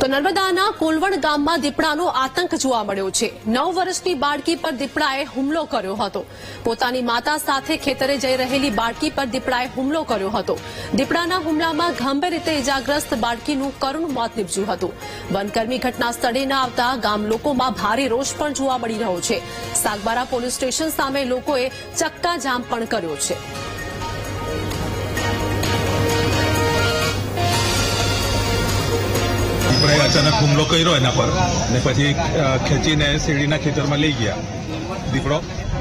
તો નર્મદાના કોલવણ ગામમાં દીપડાનો આતંક જોવા મળ્યો છે. નવ વર્ષની બાળકી પર દીપડાએ હુમલો કર્યો હતો. પોતાની માતા સાથે ખેતરે જઈ રહેલી બાળકી પર દીપડાએ હુમલો કર્યો હતો. દીપડાના હુમલામાં ગંભીર રીતે ઇજાગ્રસ્ત બાળકીનું કરુણ મોત નીપજ્યું હતું. વનકર્મી ઘટના સ્થળે ન આવતા ગામ લોકોમાં ભારે રોષ પણ જોવા મળી રહ્યો છે. સાગબારા પોલીસ સ્ટેશન સામે લોકોએ ચક્કાજામ પણ કર્યો છે. દીપડાએ અચાનક હુમલો કર્યો એના પર. ને પછી ખેંચીને શેરડીના ખેતરમાં લઈ ગયા. દીપડો.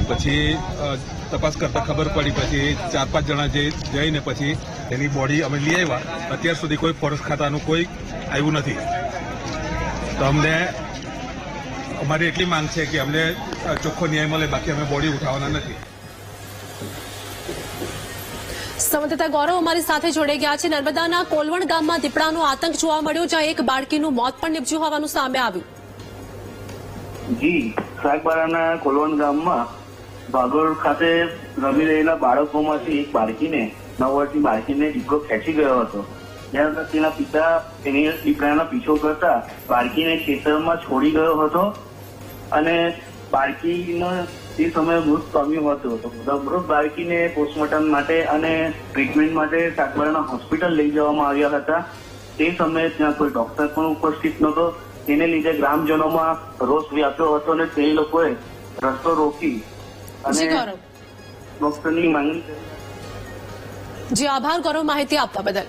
પછી તપાસ કરતા ખબર પડી. પછી ચાર પાંચ જણા જે જઈને પછી એની બોડી અમે લઈ આવ્યા. અત્યાર સુધી કોઈ ફોરેસ્ટ ખાતાનું કોઈ આવ્યું નથી. તો અમને, અમારી એટલી માંગ છે કે અમને ચોખ્ખો ન્યાય મળે, બાકી અમે બોડી ઉઠાવવાના નથી. સંવાદદાતા ગૌરવ અમારી સાથે જોડાઈ ગયા છે. નર્મદાના કોલવણ ગામમાં દીપડાનો આતંક જોવા મળ્યો, જ્યાં એક બાળકીનું મોત પણ નિપજ્યું હોવાનું સામે આવ્યું. જી, સાગબારાના કોલવણ ગામમાં ભાગોળ ખાતે રમી રહેલા બાળકોમાંથી એક બાળકીને, નવ વર્ષની બાળકીને દીકરો ખેંચી ગયો હતો. ત્યારબાદ તેના પિતા, તેની દીપડાનો પીછો કરતા બાળકીને ખેતરમાં છોડી ગયો હતો અને બાળકીનો તે સમયે મૃત પામ્યો હતો મૃત બાળકીને પોસ્ટમોર્ટમ માટે અને ટ્રીટમેન્ટ માટે સાગબારાના હોસ્પિટલ લઈ જવામાં આવ્યા હતા. તે સમયે ત્યાં કોઈ ડોક્ટર પણ ઉપસ્થિત નહોતો. તેને લીધે ગ્રામજનોમાં રોષ વ્યાપ્યો હતો અને તે લોકોએ રસ્તો રોકી અને ડોક્ટરની માંગણી જી આભાર. ગૌરવ માહિતી આપવા બદલ.